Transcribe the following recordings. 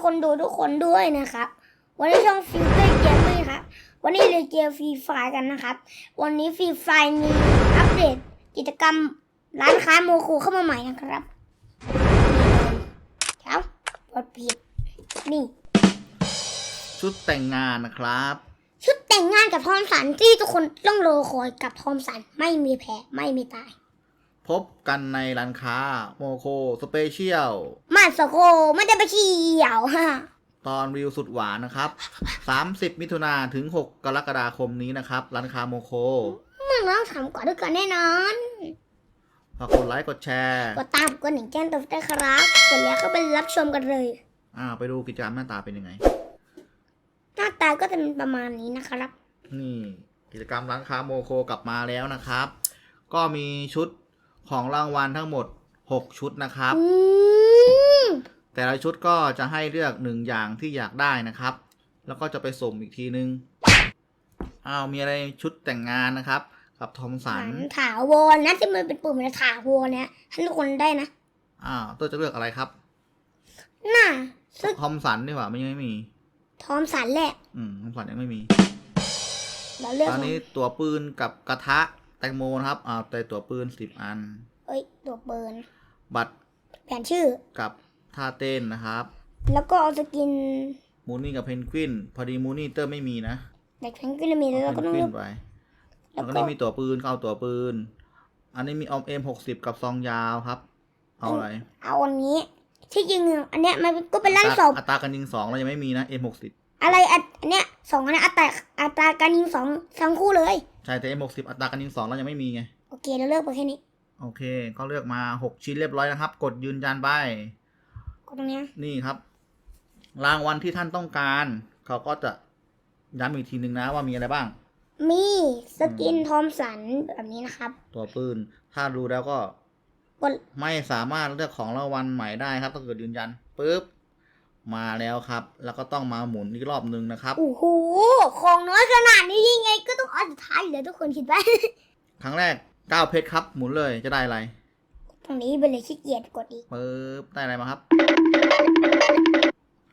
สวัสดีคนดูทุกคนด้วยนะครับ วันนี้ช่องฟิวเตอร์เกมด้วยครับ วันนี้เลยเกมฟรีไฟกันนะครับ วันนี้ฟรีไฟมีอัปเดต กิจกรรมร้านค้าโมคูเข้ามาใหม่นะครับเดี๋ยวกดผิดนี่ ชุดแต่งงานนะครับ ชุดแต่งงานกับทอมสันที่ทุกคนต้องรอคอยกับทอมสันไม่มีแพ้ไม่มีตาย พบกันในร้านค้าโมโคสเปเชียลมาสโกไม่ได้ไปเที่ยวฮะตอนวิวสุดหวานนะครับ 30 มิถุนาถึง 6 กรกฎาคมนี้นะครับ ร้านค้าโมโคมันต้องทำก่อนด้วยกันแน่นอนฝากกดไลค์กดแชร์กดตามกดหนึ่งแจ้งเตือนด้วยครับเสร็จแล้วก็ไปรับชมกันเลย อ่า ไปดูกิจกรรมหน้าตาเป็นยังไง หน้าตาก็จะเป็นประมาณนี้นะครับ นี่ กิจกรรมร้านค้าโมโคกลับมาแล้วนะครับ ก็มีชุด ของรางวัลทั้งหมด 6 ชุดนะครับ อืมแต่ละชุดก็จะให้เลือกหนึ่งอย่างที่อยากได้นะครับ แล้วก็จะไปสุ่มอีกทีนึงอ้าวมีอะไรชุดแต่งงานนะครับ กับทอมสัน ถาวรนะที่มันเป็นปุ่มในถาวรเนี่ยให้ทุกคนได้นะอ้าวตัวจะเลือกอะไรครับ น่าซึกทอมสันดีกว่าไม่ยังไม่มี ทอมสันแหละอืมทอมสันยังไม่มี เราเลือกตอนนี้ตัวปืนกับกระทะ แตงโมนะครับอ้าวแต่ตัวปืนสิบอัน เอ้ย ตัวเบิร์นบัตรเปลี่ยนชื่อ กับท่าเต้นนะครับ แล้วก็เอาสกินมูนี่กับเพนกวิน พอดีมูนี่เตอร์ไม่มีนะเด็กแพนกวินมีแล้วเราเพก็นต้องกวิเลืนอกไป แล้แล้ววก็ก็นี่มีตัวปืนก็เอาตัวปืน อันนี้มีออมเอ็มหกสิบกับซองยาวครับ เอาอะไรเอาอันนี้ ที่จริงอันเนี้ยมันก็เป็นลั่นศพอัตราการยิงสองเรายังไม่มีนะ M หกสิบ อะไรอันอันเนี้ยสองอันนะอัตราอัตราการยิงสองทั้งคู่เลย ใช่แต่ M หกสิบอัตราการยิงสองเรายังไม่มีไง โอเคเราเลิกไปแค่นี้ โอเค ก็เลือกมาหกชิ้นเรียบร้อยนะครับ กดยืนยันไปก็ตรงเนี้ยนี่ครับ รางวัลที่ท่านต้องการ เขาก็จะย้ำอีกทีหนึ่งนะว่ามีอะไรบ้าง มีสกินทอมสันแบบนี้นะครับ ตัวปืน ถ้ารู้แล้วก็ กด ไม่สามารถเลือกของรางวัลใหม่ได้ครับต้องกดยืนยันปุ๊บ มาแล้วครับ แล้วก็ต้องมาหมุนอีกรอบหนึ่งนะครับ โอ้โห ของน้อยขนาดนี้ยังไงก็ต้องอันสุดท้ายเลยทุกคนคิดว่าครั้งแรกเก้าเพชรครับ หมุนเลยจะได้อะไร ตรงนี้ไปเลยขี้เกียจกดอีกปุ๊บได้อะไรมาครับ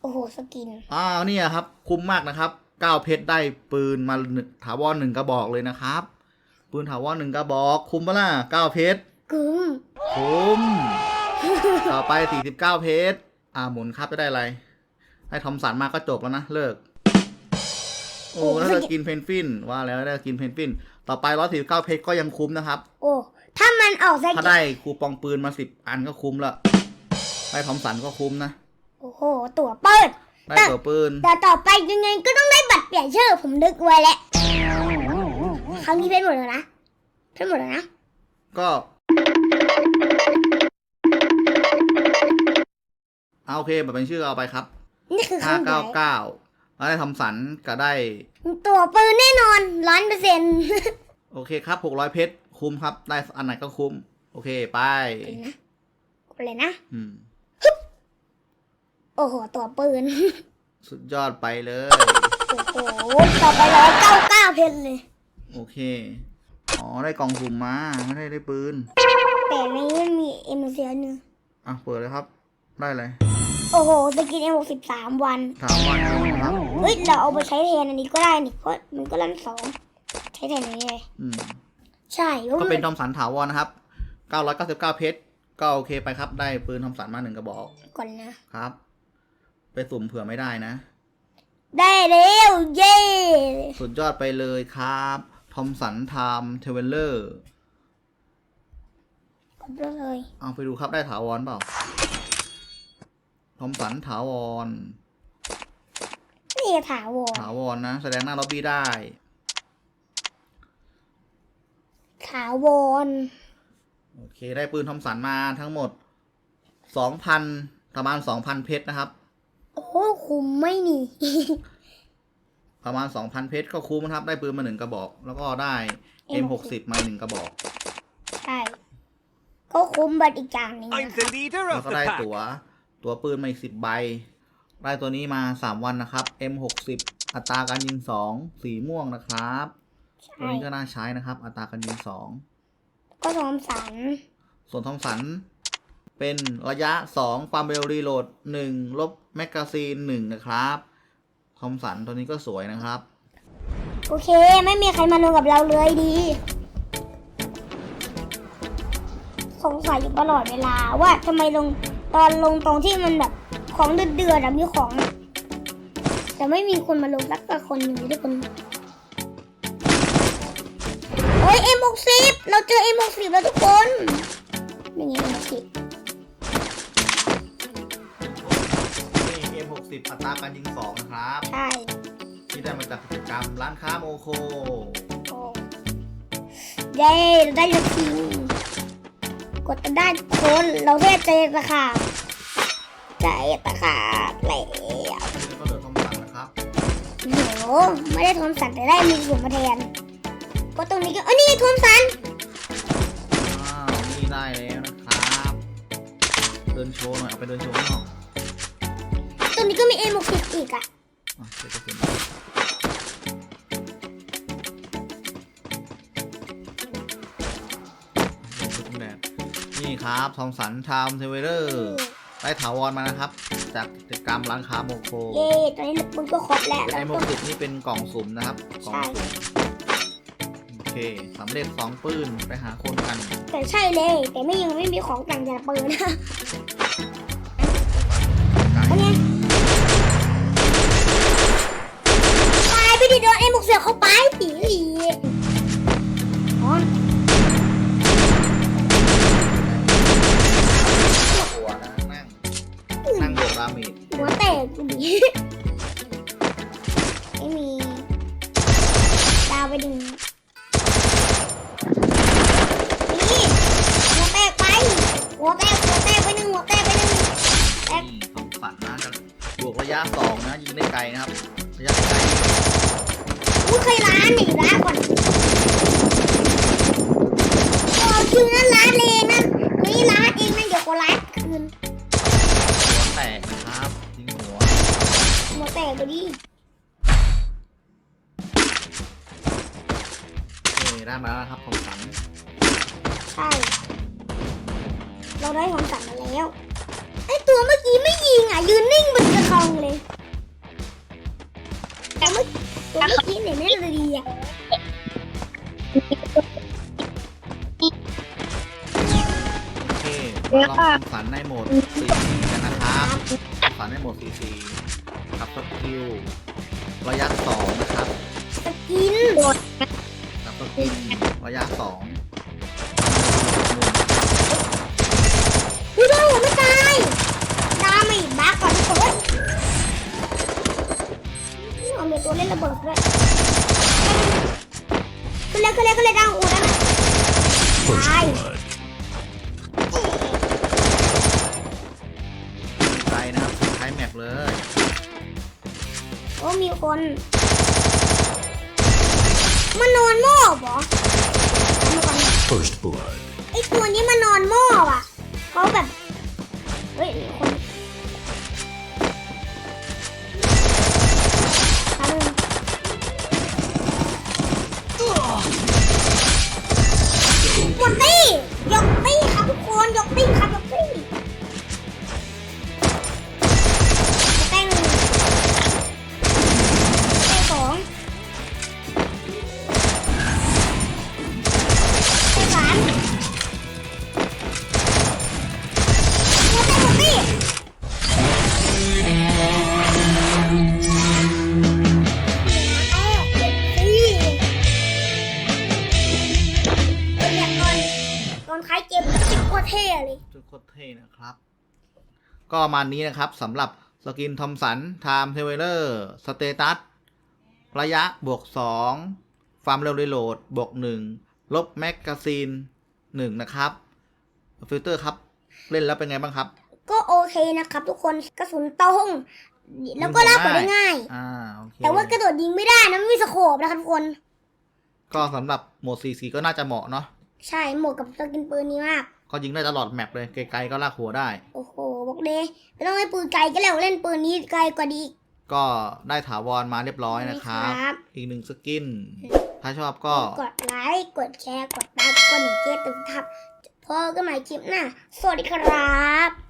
โอ้โห สกิน อ้าวเนี่ยครับ คุ้มมากนะครับเก้าเพชรได้ปืนมาหนึ่งถาวรหนึ่งกระบอกเลยนะครับ ปืนถาวรหนึ่งกระบอก คุ้มปะล่ะเก้าเพชรกึ้ม คุ้ม ต่อไปสี่สิบเก้าเพชร อ่าหมุนครับจะได้อะไร ให้ทอมสันมาก็จบแล้วนะ เลิก โอ้แล้วจะกินเพนฟิน ว่าแล้วได้กินเพนฟิน ต่อไปร้อยสี่สิบเก้าเพชรก็ยังคุ้มนะครับ โอ้ ถ้ามันออกสถ้ากินได้คูปองปืนมาสิบอันก็คุ้มละได้ทอมสันก็คุ้มนะ โอ้โห ตัวเปิด ได้ตัวปืน แต่ต่อไปยังไงก็ต้องได้บัตรเปลี่ยนชื่อ ผมนึกไว้แล้วครั้งนี้เพชรหมดแล้วนะเพชรหมดแล้วนะ ก็ เอาโอเคแบบเป็นชื่อเอาไปครับนี่คือคห้ารั้งใหญ่เก้าเก้าแล้วได้ทำสันก็ได้ ตัวปืนแน่นอนร้อยเปอร์เซ็นต์โอเคครับหกร้อยเพชรคุ้มครับ ได้อันไหนก็คุ้ม โอเคไป นะกดเลยนะ อืม โอ้โห ตัวปืน สุดยอดไปเลย โอ้โหต่อไปร้อยเก้าเก้าเพนเลย โอเค อ๋อ ได้กล่องสุ่มมาไม่ได้ได้ปืน แต่ในนี้มันมีเอ็มเซียนึงอะ เปิดเลยครับ ได้เลยโอ้โหสกินเอ็มหกสิบสามวันถามวันนี้นะครับเฮ้ยเราเอาไปใช้แทนอันนี้ก็ได้นี่เพราะมันก็รันสองใช้แทนอันนี้เลยอืมใช่เพราะก็มันเป็นทอมสันถาวรนะครับ 999 เพชร ก็โอเคไปครับ ได้ปืนทอมสันมาหนึ่งกระบอกก่อนนะ ครับ ไปสุ่มเผื่อไม่ได้นะ ได้แล้วเย้สุดยอดไปเลยครับทอมสันไทม์เทเวลเลอร์ กดเลยเอาไปดูครับได้ถาวรเปล่า ทอมสันถาวร นี่ถาวร ถาวรนะ แสดงหน้าล็อบบี้ได้ ถาวร โอเค ได้ปืนทอมสันมาทั้งหมดสองพันประมาณสองพันเพชรนะครับ โอ้คุ้มไม่นี่ประมาณสองพันเพชรก็คุ้มนะครับ ได้ปืนมาหนึ่งกระบอก แล้วก็ได้ M60 มาหนึ่งกระบอก ใช่ ก็คุ้มบัตรอีกอย่างหนึง I'm นะ the leader แล้ว of ก็ the ได้ pack. ตั๋ว ตั๋วปืนมาอีกสิบใบ ได้ตัวนี้มาสามวันนะครับ M60 อัตราการยิงสองสีม่วงนะครับ ตัวใช่นี้ก็น่าใช้นะครับ อัตราการยิงสองก็ทอมสัน ส่วนทอมสัน เป็นระยะ2ความเร็วรีโหลด1ลบแมกกาซีน1นะครับทอมสันตัวนี้ก็สวยนะครับ โอเค ไม่มีใครมาลงกับเราเลยดี สงสัยอยู่ตลอดเวลาว่าทำไมลง ตอนลงตรงที่มันแบบของเดือดๆอะมีของอะแต่ไม่มีคนมาลงสักคนหนึ่งเลยทุกคนโอ้ย M60 เราเจอ M60 แล้วทุกคนนี่ไง M60 นี่ M60 อัตราการยิง2นะครับ ใช่ที่ได้มาจากกิจกรรมร้านค้าโมโค โอ้เย้เราได้สักที กดจะได้ทุกคนเราได้เจตะขาบใจตะขาบแล้วนี่ก็เหลือทอมสันนะครับโหไม่ได้ทอมสันแต่ได้มีส่วนมาแทนก็ตรงนี้ก็เออนี่ไงทอมสันอ้าวนี่ได้แล้วนะครับเดินโชว์หน่อยเอาไปเดินโชว์ข้างนอกตรงนี้ก็มีเอ็มหกสิบอีกอะอะเดี๋ยวจะขึ้น นี่ครับทอมสันไทม์เทเวเลอร์ได้ถาวรมานะครับ จากกิจกรรมร้านค้าโมโคเย่ตอนนี้มันก็ครบแล้วไอแล้วโมก็กินี่เป็นกล่องสุ่มนะครับกล่องสุ่มโอเคสำเร็จสองปืนไปหาคนกัน แต่ใช่เลย แต่ไม่ยังไม่มีของแต่งจากปืนนะไกลเป็นไงตายไปดิโดนเอ็มหกเสือเข้าไปผีอีอ๋ วแตกกูดิไม่มีดาวไปดึงนี่หัวแตกไปหัวแตกหัวแตกไปหนึ่งหัวแตกไปหนึ่งนี่ทอมสันนะจะบวกระยะสองนะยิงได้ไกลนะครับ ระยะไกลอุ้ยเคยร้านหนีร้านก่อนโอ้คือนั่นร้านเลยนั่นนี่ร้านเองนั่นเดี๋ยวกูร้านคืน ตกไปดิโอเคได้มาแล้วนะครับทอมสันใช่ เราได้ของสั่งมาแล้ว ไอตัวเมื่อกี้ไม่ยิงอะ ยืนนิ่งบนกระทองเลย แต่เมื่อตัวเมื่อกี้เนี่ยไม่ได้ดีอะโอเคมาลองทอมสันในโหมด4 4กันนะครับทอมสันในโหมด4 4 ครับสกิลระยะสองนะครับสกินกับสกิลระยะสองดูดูไม่ตายดาไม่บักก่อนทุกคนเอามีตัวเล่นระเบิดด้วยขึ้นเลยขึ้นเลยขึ้นเลยดาวอูดนะตาย มีคนมันนอนหม้อบเหรอเอามาก่อน First blood. ไอตัวนี้มันนอนหม้อว่ะเขาแบบ เฮ้ยมีคน ก็ประมาณนี้นะครับสำหรับสกินทอมสันไทม์เทเวเลอร์สเตตัสระยะบวก 2 ความเร็วรีโหลดบวก 1 ลบแมกกาซีน1นะครับฟิลเตอร์ครับ เล่นแล้วเป็นไงบ้างครับ ก็โอเคนะครับ ทุกคนกระสุนตรงแล้วก็ลากไปได้ง่ายอ่าโอเคแต่ว่ากระโดดยิงไม่ได้นะไม่มีสโคปนะครับทุกคน ก็สำหรับโหมด4 4ก็น่าจะเหมาะเนาะใช่เหมาะกับสกินปืนนี้มาก ก็ยิงได้ตลอดแมปเลยไกลๆก็ลากหัวได้ โอ้โห บอกเลยไม่ต้องให้ปืนไกลก็แล้วเล่นปืนนี้ไกลกว่าดีอีกก็ได้ถาวรมาเรียบร้อยนะครับ ครับ อีกหนึ่งสกิน ถ้าชอบก็ กดไลค์กดแชร์กดติดตามกดหนึ่งเจ๊ตุ้มทับผพบกันใหม่คลิปหน้าสวัสดีครับ